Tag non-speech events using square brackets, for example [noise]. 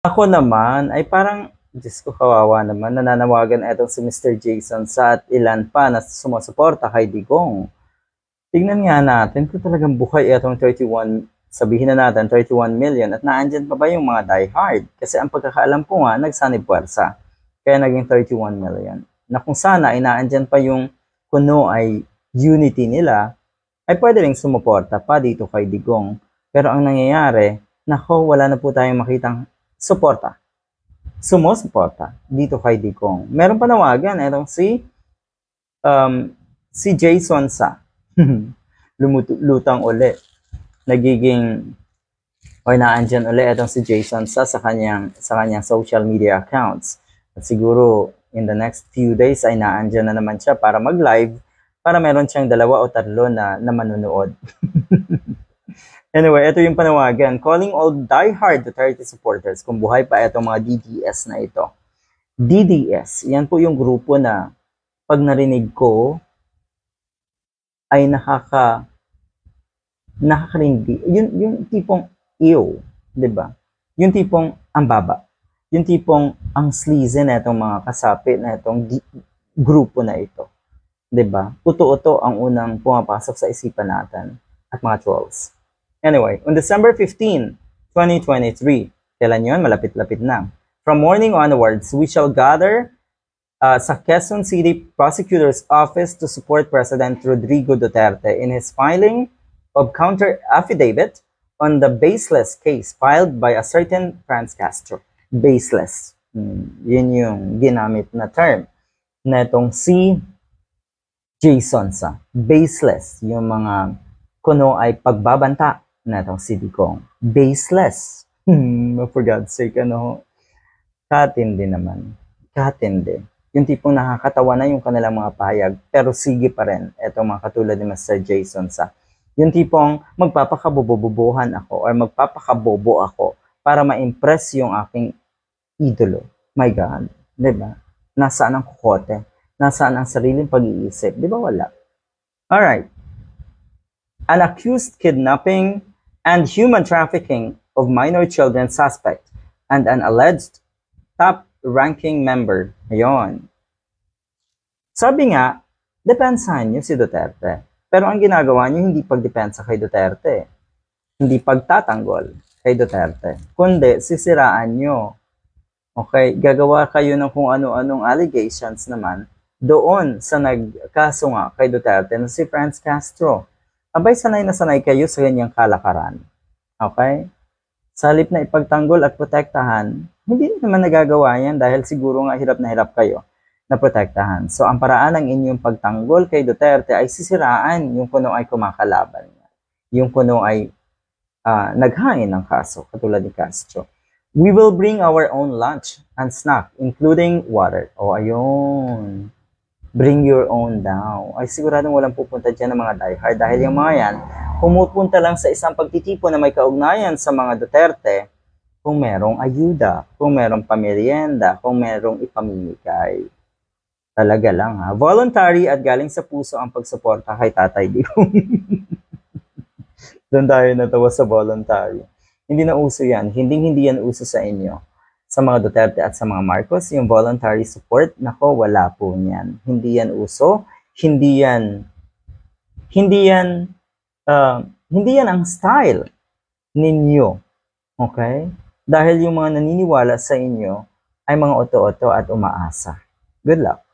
Ako naman ay parang, Diyos ko kawawa naman, nananawagan etong si Mr. Jason sa at ilan pa na sumusuporta kay Digong. Tignan nga natin kung talagang buhay itong 31, sabihin na natin 31 million at naandyan pa ba yung mga diehard? Kasi ang pagkakaalam ko nga, nagsanib puwersa. Kaya naging 31 million. Na kung sana ay naandyan pa yung kuno ay unity nila, ay pwede rin sumuporta pa dito kay Digong. Pero ang nangyayari, nako, wala na po tayong makitang suporta. Sumusuporta dito kay Digong. Meron panawagan, etong si um, si Jason Sa. [laughs] Lumutang uli. Nagiging o naandyan uli itong si Jason Sa sa kanyang, sa kanyang social media accounts. At siguro in the next few days ay naandyan na naman siya para mag-live para meron siyang dalawa o tatlo na, na manunood. [laughs] anyway, ito yung panawagan. Calling all diehard Duterte supporters kung buhay pa itong mga DDS na ito. DDS, yan po yung grupo na pag narinig ko ay nakaka nakakarindi. Yun, yung tipong ew, di ba? Yung tipong ang baba. Yung tipong ang sleazy na itong mga kasapi na itong grupo na ito. Di ba? Uto-uto ang unang pumapasok sa isipan natin at mga trolls. Anyway, on December 15, 2023, kailan yun? Malapit-lapit na. From morning onwards, we shall gather uh, sa Quezon City Prosecutor's Office to support President Rodrigo Duterte in his filing of counter affidavit on the baseless case filed by a certain Franz Castro. Baseless. Hmm, yun yung ginamit na term na itong si Jason sa baseless. Yung mga kuno ay pagbabanta na itong si Digong. Baseless. Hmm, for God's sake, ano, katindi naman. Katindi yung tipong nakakatawa na yung kanilang mga pahayag, pero sige pa rin, etong mga katulad ni Mr. Jason sa, yung tipong magpapakabobobobohan ako or magpapakabobo ako para ma-impress yung aking idolo. My God, di ba? Nasaan ang kukote? Nasaan ang sariling pag-iisip? Di ba wala? Alright. An accused kidnapping and human trafficking of minor children suspect and an alleged top ranking member. Ayun. Sabi nga, depensahan niyo si Duterte. Pero ang ginagawa niyo hindi pagdepensa kay Duterte. Hindi pagtatanggol kay Duterte. Kundi sisiraan niyo. Okay, gagawa kayo ng kung ano-anong allegations naman doon sa nagkaso nga kay Duterte na si Franz Castro. Abay, sanay na sanay kayo sa ganyang kalakaran. Okay? Sa halip na ipagtanggol at protektahan, hindi naman nagagawa yan dahil siguro nga hirap na hirap kayo na protektahan. So, ang paraan ng inyong pagtanggol kay Duterte ay sisiraan yung kuno ay kumakalaban niya. Yung kuno ay uh, naghangin ng kaso, katulad ni Castro. We will bring our own lunch and snack, including water. O, ayun. Bring your own daw. Ay, siguradong walang pupunta dyan ng mga diehard dahil yung mga yan, pumupunta lang sa isang pagtitipon na may kaugnayan sa mga Duterte kung merong ayuda, kung merong pamerienda, kung merong ipamimigay. Talaga lang ha. Voluntary at galing sa puso ang pagsuporta kay Tatay Digong. [laughs] Doon tayo natawa sa voluntary. Hindi na uso yan. Hindi hindi yan uso sa inyo. Sa mga Duterte at sa mga Marcos, yung voluntary support, nako, wala po niyan. Hindi yan uso. Hindi yan, hindi yan, uh, hindi yan ang style ninyo. Okay? Dahil yung mga naniniwala sa inyo ay mga oto-oto at umaasa. Good luck.